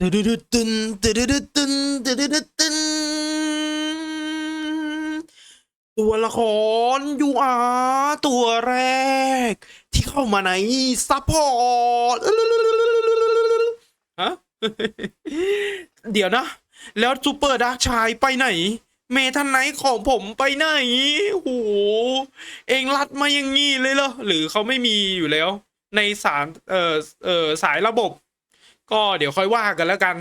ตึ๊ดตึ๊ดตึ๊ดตึ๊ดตึ๊ดตึ๊ดตึ๊ดตึ๊ดตึ๊ดตัวละครยูอาตัวแรก ที่เข้ามาในซัพพอร์ตฮะเดี๋ยวนะ แล้วซูเปอร์ดาร์กชายไปไหน เมทันไนท์ของผมไปไหนโอ้โหเองรัดมาอย่างงี้เลยเหรอ หรือเขาไม่มีอยู่แล้ว ในสารเอ่อเอ่อสายระบบ ก็เดี๋ยวค่อยว่ากันแล้วกัน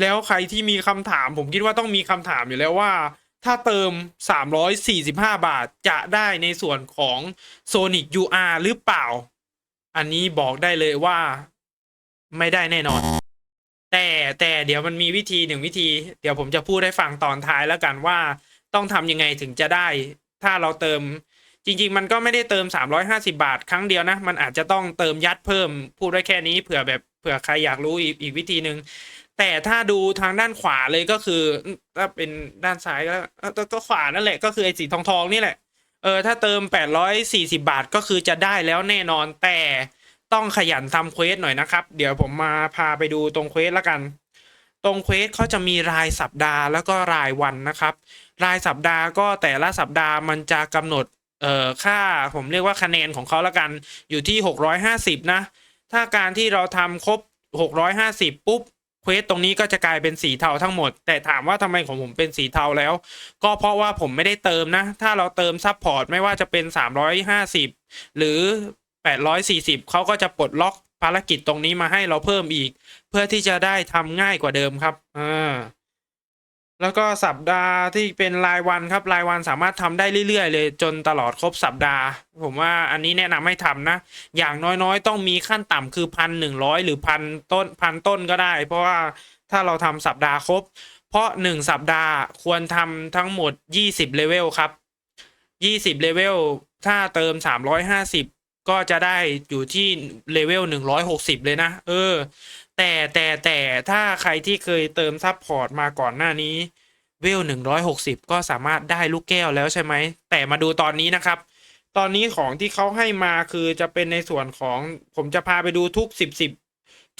แล้วใครที่มีคำถาม ผมคิดว่าต้องมีคำถามอยู่แล้วว่า ถ้าเติม 345 บาทจะได้ในส่วนของ Sonic UR หรือเปล่า อันนี้บอกได้เลยว่าไม่ได้แน่นอน แต่แต่เดี๋ยวมันมีวิธีหนึ่งวิธี เดี๋ยวผมจะพูดให้ฟังตอนท้ายแล้วกันว่าต้องทำยังไงถึงจะได้ ถ้าเราเติมจริง ๆ มันก็ไม่ได้เติม 350 บาท ครั้งเดียวนะ มันอาจจะต้องเติมยัดเพิ่ม พูดได้แค่นี้เผื่อแบบ เผื่อใครอยากรู้อีกอีกวิธีหนึ่งแต่ถ้าดูทางด้านขวาเลยก็คือ ถ้าเป็นด้านซ้ายก็ก็ขวานั่นแหละก็คือไอ้สีทองทองนี่แหละเออถ้าเติม 840 บาทก็คือจะได้แล้วแน่นอนแต่ต้องขยันทำเควสหน่อยนะครับ เดี๋ยวผมมาพาไปดูตรงเควสล้วกัน ตรงเควสเขาจะมีรายสัปดาห์แล้วก็รายวันนะครับ รายสัปดาห์ก็แต่ละสัปดาห์มันจะกำหนดเอ่อค่าผมเรียกว่าคะแนนของเขาละกันอยู่ที่ 650 นะ ถ้าการที่เราทำครบ 650 ปุ๊บเควสตรงนี้ก็จะกลายเป็นสีเทาทั้งหมด แต่ถามว่าทำไมของผมเป็นสีเทาแล้ว ก็เพราะว่าผมไม่ได้เติมนะ ถ้าเราเติมซับพอร์ตไม่ว่าจะเป็น 350 หรือ 840 เขาก็จะปลดล็อกภารกิจตรงนี้มาให้เราเพิ่มอีก เพื่อที่จะได้ทำง่ายกว่าเดิมครับอ่า แล้วก็สัปดาห์ที่เป็นรายวันครับรายวันสามารถทำได้เรื่อยๆ เลย จนตลอดครบสัปดาห์ ผมว่าอันนี้แนะนำให้ทำนะ อย่างน้อยๆ ต้องมีขั้นต่ำคือพันหนึ่งร้อยหรือพันต้นพันต้นก็ได้ เพราะว่าถ้าเราทำสัปดาห์ครบ เพราะหนึ่งสัปดาห์ควรทำทั้งหมดยี่สิบเลเวลครับยี่สิบเลเวลถ้าเติมสามร้อยห้าสิบก็จะได้อยู่ที่เลเวลหนึ่งร้อยหกสิบเลยนะ เออ แต่แต่แต่ถ้าใครที่เคยเติมซับพอร์ตมาก่อนหน้านี้ เวลหนึ่งร้อยหกสิบก็สามารถได้ลูกแก้วแล้วใช่ไหม แต่มาดูตอนนี้นะครับ ตอนนี้ของที่เขาให้มาคือจะเป็นในส่วนของผมจะพาไปดูทุกสิบสิบ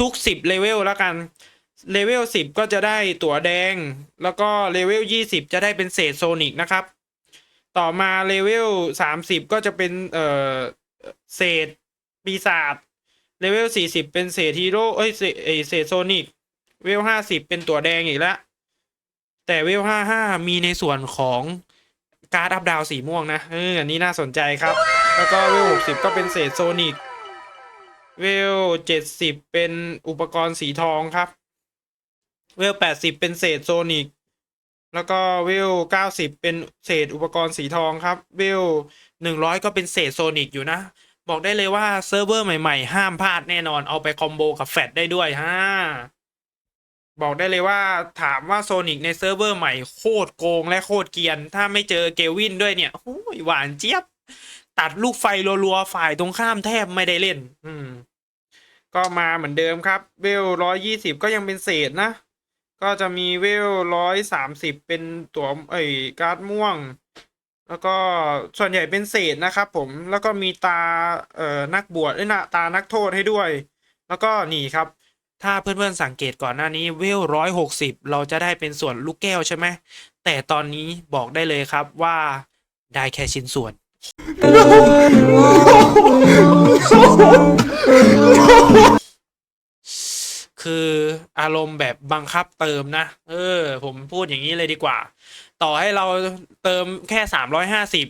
ทุกสิบเลเวลแล้วกันเลเวลสิบก็จะได้ตั๋วแดง แล้วก็เลเวลยี่สิบจะได้เป็นเศษโซนิกนะครับ ต่อมาเลเวลสามสิบก็จะเป็นเอ่อเศษปีศาจเลเวลสี่สิบเป็นเศษฮีโร่เอ้ยเศษเศษโซนิกเวลห้าสิบเป็นตั๋วแดงอีกแล้ว แต่เวลห้าห้ามีในส่วนของการ์ดอัพดาวสีม่วงนะเอออันนี้น่าสนใจครับ แล้วก็เวลหกสิบก็เป็นเศษโซนิกเวลเจ็ดสิบเป็นอุปกรณ์สีทองครับ เวลแปดสิบเป็นเศษโซนิกแล้วก็เวลเก้าสิบเป็นเศษอุปกรณ์สีทองครับ เวลหนึ่งร้อยก็เป็นเศษโซนิกอยู่นะ บอกได้เลยว่าเซิร์ฟเวอร์ใหม่ ๆ ห้ามพลาดแน่นอนเอาไปคอมโบกับแฟดได้ด้วยฮะ บอกได้เลยว่าถามว่าโซนิกในเซิร์ฟเวอร์ใหม่โคตรโกงและโคตรเกียน ถ้าไม่เจอเกลวินด้วยเนี่ยโอ้ยหวานเจี๊ยบ ตัดลูกไฟรัวๆ ฝ่ายตรงข้ามแทบไม่ได้เล่น อืม ก็มาเหมือนเดิมครับ เวลร้อยยี่สิบก็ยังเป็นเศษนะ ก็จะมีเวลร้อยสามสิบเป็นตัวเอ้การ์ดม่วง แล้วก็ส่วนใหญ่เป็นเศษนะครับผมแล้วก็มีตาเอ่อนักบวชเอ้ยนะตานักโทษให้ด้วย แล้วก็นี่ครับ ถ้าเพื่อนๆสังเกตก่อนหน้านี้เวลร้อยหกสิบเราจะได้เป็นส่วนลูกแก้วใช่ไหมแต่ตอนนี้บอกได้เลยครับว่าได้แค่ชิ้นส่วน คืออารมณ์แบบบังคับเติมนะ เออ ผมพูดอย่างนี้เลยดีกว่า ต่อให้เราเติมแค่สามร้อยห้าสิบ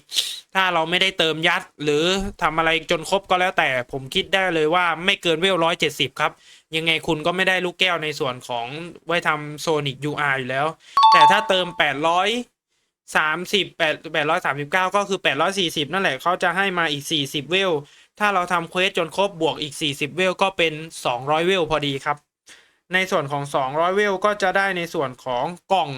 ถ้าเราไม่ได้เติมยัด หรือทำอะไรจนครบก็แล้วแต่ผมคิดได้เลยว่าไม่เกินเวลร้อยเจ็ดสิบครับ ยังไงคุณก็ไม่ได้ลูกแก้วในส่วนของไว้ทำโซนิก UR อยู่แล้ว แต่ถ้าเติมแปดร้อยสามสิบแปดแปดร้อยสามสิบเก้าก็คือแปดร้อยสี่สิบนั่นแหละเขาจะให้มาอีกสี่สิบเวล ถ้าเราทำเควสจนครบบวกอีกสี่สิบเวล ก็เป็นสองร้อยเวลพอดีครับ ในส่วนของ 200 เวล ก็จะได้ในส่วนของกล่อง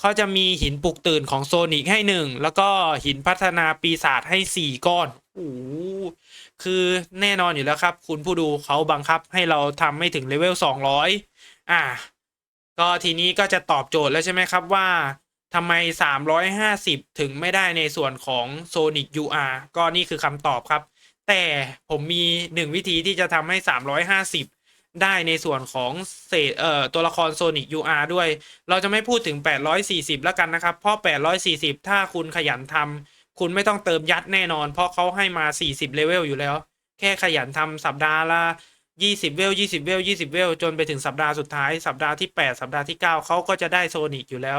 เขาจะมีหินปลุกตื่นของโซนิกให้หนึ่งแล้วก็หินพัฒนาปีศาจให้สี่ก้อนโอ้ คือแน่นอนอยู่แล้วครับ คุณผู้ดูเขาบังคับให้เราทำไม่ถึงเลเวล200 อะก็ทีนี้ก็จะตอบโจทย์แล้วใช่ไหมครับว่าทำไม 350 ถึงไม่ได้ในส่วนของ Sonic UR ก็นี่คือคำตอบครับ แต่ผมมีหนึ่งวิธีที่จะทำให้ 350 ได้ในส่วนของเศษเอ่อตัวละครโซนิก UR ด้วย เราจะไม่พูดถึง 840 แล้วกันนะครับ เพราะ 840 ถ้าคุณขยันทำ คุณไม่ต้องเติมยัดแน่นอน เพราะเขาให้มา 40 เลเวลอยู่แล้ว แค่ขยันทำสัปดาห์ละ 20 เวล 20 เวล 20 เวล จนไปถึงสัปดาห์สุดท้าย สัปดาห์ที่ 8 สัปดาห์ที่ 9 เขาก็จะได้โซนิกอยู่แล้ว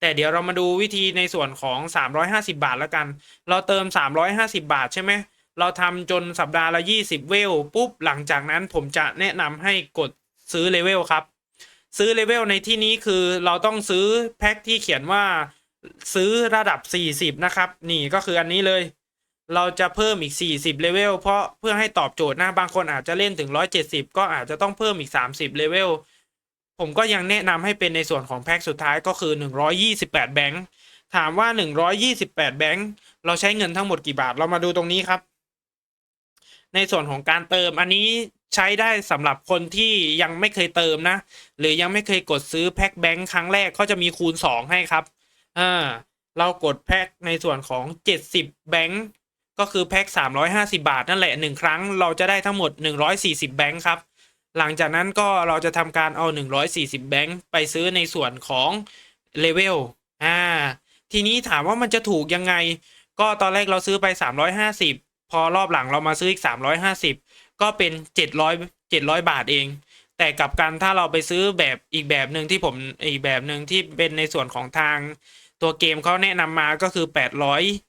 แต่เดี๋ยวเรามาดูวิธีในส่วนของ 350 บาทแล้วกัน เราเติม 350 บาทใช่ไหม เราทำจนสัปดาห์ละ 20 เวล ปุ๊บ หลังจากนั้นผมจะแนะนำให้กดซื้อเลเวลครับ ซื้อเลเวลในที่นี้คือเราต้องซื้อแพ็คที่เขียนว่า ซื้อระดับ 40 นะครับ นี่ก็คืออันนี้เลย เราจะเพิ่มอีก 40เลเวลเพราะเพื่อให้ตอบโจทย์นะบางคนอาจจะเล่นถึง 170 ก็อาจจะต้องเพิ่มอีก 30เลเวลผมก็ยังแนะนำให้เป็นในส่วนของแพ็คสุดท้ายก็คือ 128 แบงค์ถามว่า 128 แบงค์เราใช้เงินทั้งหมดกี่บาทเรามาดูตรงนี้ครับ ในส่วนของการเติมอันนี้ใช้ได้สำหรับคนที่ยังไม่เคยเติมนะ หรือยังไม่เคยกดซื้อแพ็คแบงค์ครั้งแรกเขาจะมีคูณ 2 ให้ครับ อ่าเรากดแพ็คในส่วนของ 70 แบงค์ก็คือแพ็ค350 บาทนั่นแหละ 1 ครั้ง เราจะได้ทั้งหมด 140 แบงค์ครับ หลังจากนั้นก็เราจะทำการเอา 140 แบงค์ไปซื้อในส่วนของเลเวลอ่าทีนี้ถามว่ามันจะถูกยังไง ก็ตอนแรกเราซื้อไป 350 พอรอบหลังเรามาซื้ออีก 350 ก็เป็น 700 700 บาทเอง แต่กับกันถ้าเราไปซื้อแบบอีกแบบหนึ่งที่ผมอีกแบบหนึ่งที่เป็นในส่วนของทาง ตัวเกมเขาแนะนำมาก็คือ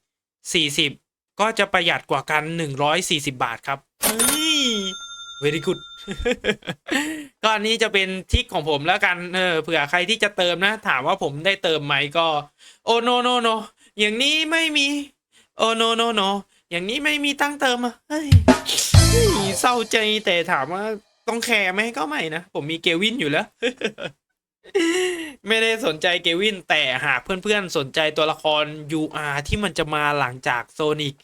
840 ก็จะประหยัดกว่ากัน 140 บาทครับเฮ้ย very good ก็อันนี้จะเป็นทริกของผมแล้วกันเออเผื่อใครที่จะเติมนะ ถามว่าผมได้เติมไหมก็ โอโนโนโนอย่างนี้ไม่มี โอโนโนโนอย่างนี้ไม่มีตั้งเติมอะเฮ้ยเฮ้ยเศร้าใจแต่ถามว่าต้องแคร์ไหมก็ไม่นะ ผมมีเกวินอยู่แล้ว ไม่ได้สนใจเกวิน แต่หากเพื่อนๆ สนใจตัวละคร UR ที่มันจะมาหลังจากโซนิก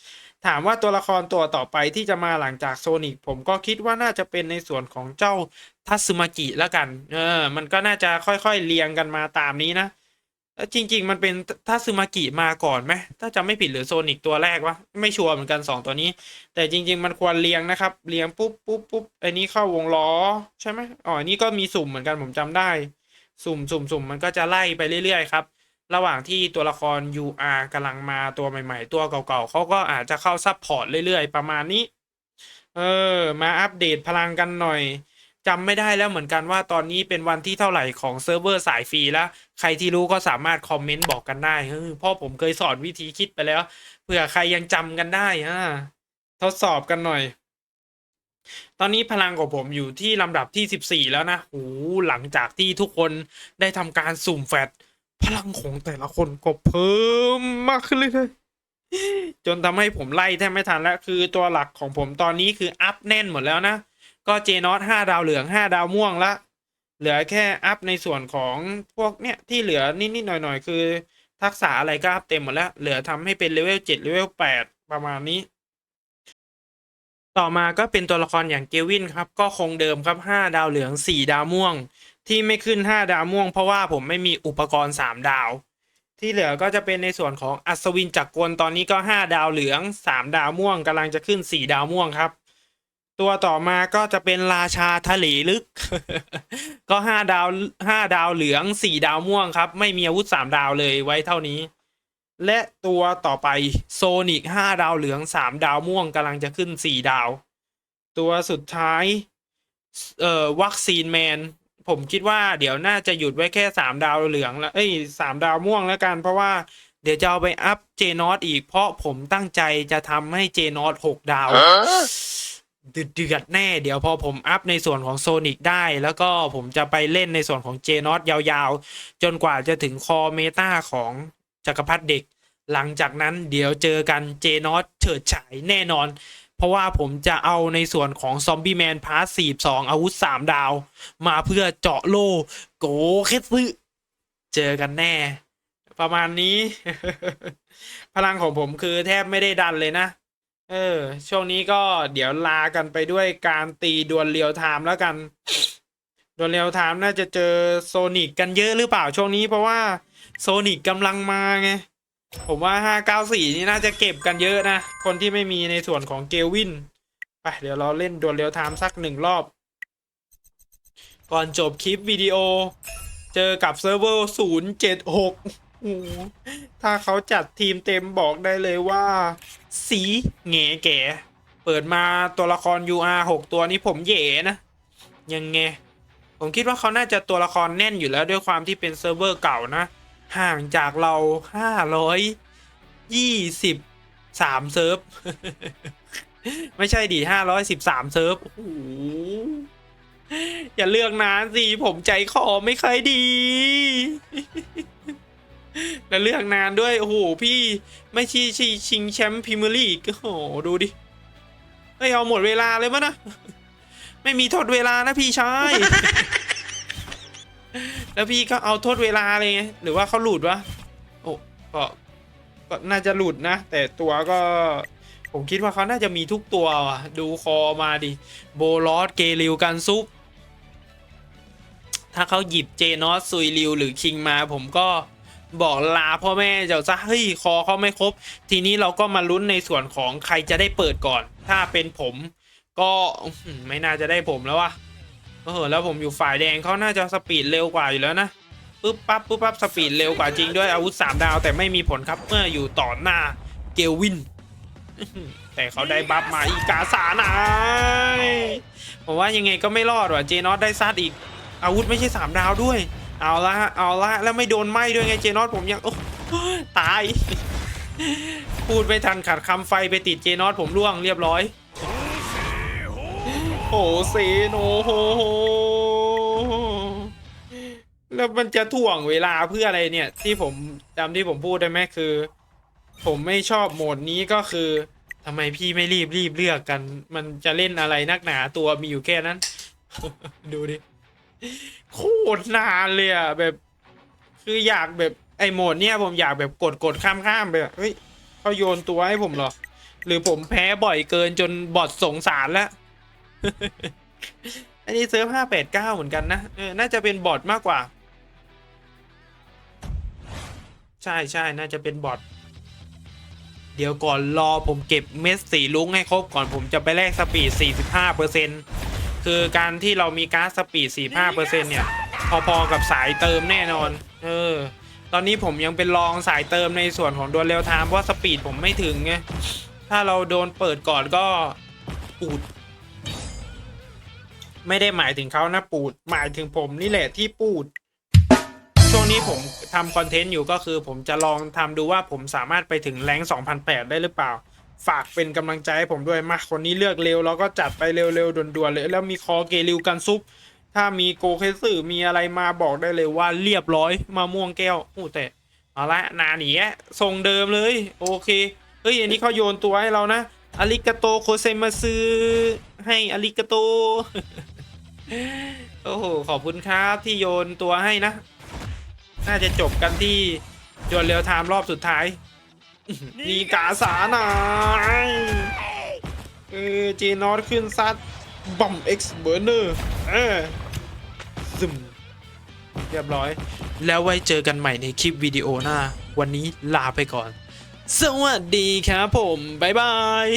ถามว่าตัวละครตัวต่อไปที่จะมาหลังจากโซนิกผมก็คิดว่าน่าจะเป็นในส่วนของเจ้าทัตสึมากิแล้วกัน เออ มันก็น่าจะค่อยๆเรียงกันมาตามนี้นะเอ้อจริง ๆ มันเป็นทัตสึมากิมาก่อนไหมถ้าจำไม่ผิดหรือโซนิกตัวแรกวะไม่ชัวร์เหมือนกันสองตัวนี้ แต่จริง ๆ มันควรเรียงนะครับเรียงปุ๊บปุ๊บปุ๊บไอ้นี้เข้าวงล้อใช่ไหมอ๋ออันนี้ก็มีสุ่มเหมือนกันผมจำได้ สุ่มสุ่มสุ่มมันก็จะไล่ไปเรื่อยๆครับ ระหว่างที่ตัวละคร UR กำลังมาตัวใหม่ ๆ ตัวเก่าๆเขาก็อาจจะเข้าซับพอร์ตเรื่อยๆ ประมาณนี้ เออ มาอัปเดตพลังกันหน่อยจำไม่ได้แล้วเหมือนกันว่าตอนนี้เป็นวันที่เท่าไหร่ของเซิร์ฟเวอร์สายฟรีแล้ว ใครที่รู้ก็สามารถคอมเมนต์บอกกันได้เออพ่อผมเคยสอนวิธีคิดไปแล้วเผื่อใครยังจำกันได้อ่าทดสอบกันหน่อย ตอนนี้พลังของผมอยู่ที่ลำดับที่ 14 แล้วนะโอ้โหหลังจากที่ทุกคนได้ทำการสุ่มแฟตพลังของแต่ละคนก็เพิ่มมากขึ้นเรื่อยจนทำให้ผมไล่แทบไม่ทันแล้ว คือตัวหลักของผมตอนนี้คืออัพแน่นหมดแล้วนะ ก็เจนอตห้าดาวเหลืองห้าดาวม่วงละ เหลือแค่อัพในส่วนของพวกเนี้ยที่เหลือนิดๆหน่อยๆ คือ ทักษะอะไรก็อัพเต็มหมดแล้ว เหลือทำให้เป็นเลเวลเจ็ดเลเวลแปดประมาณนี้ ต่อมาก็เป็นตัวละครอย่างเกวินครับ ก็คงเดิมครับ 5 ดาวเหลือง 4 ดาวม่วง ที่ไม่ขึ้น 5 ดาวม่วง เพราะว่าผมไม่มีอุปกรณ์ 3 ดาว ที่เหลือก็จะเป็นในส่วนของอัศวินจักรกลตอนนี้ก็ 5 ดาวเหลือง 3 ดาวม่วงกำลังจะขึ้น 4 ดาวม่วงครับ ตัวต่อมาก็จะเป็นราชาทะเลลึก ก็ 5 ดาว 5 ดาวเหลือง 4 ดาวม่วงครับ ไม่มีอาวุธ 3 ดาวเลยไว้เท่านี้ และตัวต่อไปโซนิกห้าดาวเหลืองสามดาวม่วงกำลังจะขึ้นสี่ดาว ตัวสุดท้ายเอ่อวัคซีนแมน ผมคิดว่าเดี๋ยวน่าจะหยุดไว้แค่สามดาวเหลืองแล้วเอ้ยสามดาวม่วงแล้วกัน เพราะว่าเดี๋ยวจะเอาไปอัพเจนอตอีก เพราะผมตั้งใจจะทำให้เจนอตหกดาวเดือดเดือดแน่ เดี๋ยวพอผมอัพในส่วนของโซนิกได้ แล้วก็ผมจะไปเล่นในส่วนของเจนอตยาวๆ จนกว่าจะถึงคอเมตาของ จักรพรรดิเด็ก หลังจากนั้นเดี๋ยวเจอกันเจนอตเฉิดฉายแน่นอน เพราะว่าผมจะเอาในส่วนของซอมบี้แมนพาร์ทสี่สองอาวุธสามดาว มาเพื่อเจาะโลโกเคซึเจอกันแน่ ประมาณนี้ พลังของผมคือแทบไม่ได้ดันเลยนะ เออ ช่วงนี้ก็เดี๋ยวลากันไปด้วยการตีดวลเรียวไทม์แล้วกันดวลเรียวไทม์น่าจะเจอโซนิกกันเยอะหรือเปล่าช่วงนี้เพราะว่า โซนิกกำลังมาไง ผมว่าห้าเก้าสี่นี่น่าจะเก็บกันเยอะนะ คนที่ไม่มีในส่วนของเกลวิน ไป เดี๋ยวเราเล่นดวลเรียวไทม์สักหนึ่งรอบ ก่อนจบคลิปวิดีโอ เจอกับเซิร์ฟเวอร์076โอ้โหถ้าเขาจัดทีมเต็มบอกได้เลยว่า สีแง่แก่ เปิดมาตัวละคร UR 6 ตัวนี้ผมเย่นะ ยังไงผมคิดว่าเขาน่าจะตัวละครแน่นอยู่แล้วด้วยความที่เป็นเซิร์ฟเวอร์เก่านะ ห่างจากเรา523เซิร์ฟ ไม่ใช่ดิ513เซิร์ฟ โอ้โห อย่าเลือกนานสิ ผมใจคอไม่ค่อยดี แล้วเลือกนานด้วย โอ้โห พี่ไม่ใช่ชิชิงแชมป์พรีเมียร์ลีกโอ้โห ดูดิเฮ้ยเอาหมดเวลาเลยมั้ยนะ ไม่มีทดเวลานะพี่ชาย แล้วพี่ก็เอาโทษเวลาเลยไงหรือว่าเขาหลุดวะโอ้ก็ก็น่าจะหลุดนะ แต่ตัวก็ ผมคิดว่าเขาน่าจะมีทุกตัวว่ะ ดูคอมาดิ โบลอสเกลิวกันซุป ถ้าเขาหยิบเจนอสซุยริวหรือคิงมา ผมก็บอกลาพ่อแม่เจ้าซะเฮ้ยคอเขาไม่ครบ ทีนี้เราก็มาลุ้นในส่วนของใครจะได้เปิดก่อน ถ้าเป็นผม ก็ไม่น่าจะได้ผมแล้วว่ะ เออแล้วผมอยู่ฝ่ายแดงเขาน่าจะสปีดเร็วกว่าอยู่แล้วนะปึ๊บปั๊บปึ๊บปั๊บสปีดเร็วกว่าจริงด้วยอาวุธ 3 ดาวแต่ไม่มีผลครับเมื่ออยู่ต่อหน้าเกลวิน แต่เขาได้บัฟมาอีกาสานายผมว่ายังไงก็ไม่รอดว่ะเจนอสได้ซัดอีก อาวุธไม่ใช่ 3 ดาวด้วย เอาละเอาละแล้วไม่โดนไหม้ด้วยไงเจนอสผมยังโอ้ตาย พูดไม่ทันขัดคำไฟไปติดเจนอสผมร่วงเรียบร้อย โอ้เซโนโฮโฮแล้วมันจะถ่วงเวลาเพื่ออะไรเนี่ย ที่ผมจำที่ผมพูดได้ไหมคือ ผมไม่ชอบโหมดนี้ก็คือทำไมพี่ไม่รีบรีบเลือกกัน มันจะเล่นอะไรนักหนาตัวมีอยู่แค่นั้น ดูดิ โคตรนานเลยอะแบบ คืออยากแบบไอโหมดเนี้ยผมอยากแบบกดกดข้ามข้ามไปเฮ้ยเขาโยนตัวให้ผมเหรอ หรือผมแพ้บ่อยเกินจนบอดสงสารแล้ว อันนี้เซิร์ฟห้าแปดเก้าเหมือนกันนะเออน่าจะเป็นบอทมากกว่า ใช่ใช่น่าจะเป็นบอทเดี๋ยวก่อนรอผมเก็บเม็ดสีลุ้งให้ครบก่อนผมจะไปแลกสปีด 45%คือการที่เรามีการ์ดสปีด 45%เนี่ย พอๆกับสายเติมแน่นอน เออ ตอนนี้ผมยังเป็นรองสายเติมในส่วนของดวลเร็วไทม์เพราะสปีดผมไม่ถึงไง ถ้าเราโดนเปิดก่อนก็ปูด ไม่ได้หมายถึงเขานะปูด หมายถึงผมนี่แหละที่ปูด ช่วงนี้ผมทำคอนเทนต์อยู่ก็คือ ผมจะลองทำดูว่าผมสามารถไปถึงแรง2008 ได้หรือเปล่า ฝากเป็นกำลังใจให้ผมด้วยมาคนนี้เลือกเร็ว แล้วก็จัดไปเร็วๆด่วนๆเลย แล้วมีคอเกลิวกันซุป ถ้ามีโกเคสึมีอะไรมาบอกได้เลยว่าเรียบร้อยมาม่วงแก้วโอ้แต่เอาละนาหนีทรงเดิมเลย โอเคเฮ้ยอันนี้เขาโยนตัวให้เรานะอาริกาโตโคเซมาซือ ให้อาริกาโต โอ้โห ขอบคุณครับที่โยนตัวให้นะ น่าจะจบกันที่โยนเร็วไทม์รอบสุดท้ายมีกาสาหนายเออจีนอตขึ้นซัดบอมเอ็กซ์เบอร์เนอร์เออซึมเรียบร้อย แล้วไว้เจอกันใหม่ในคลิปวิดีโอหน้า วันนี้ลาไปก่อน สวัสดีครับผม บ๊ายบาย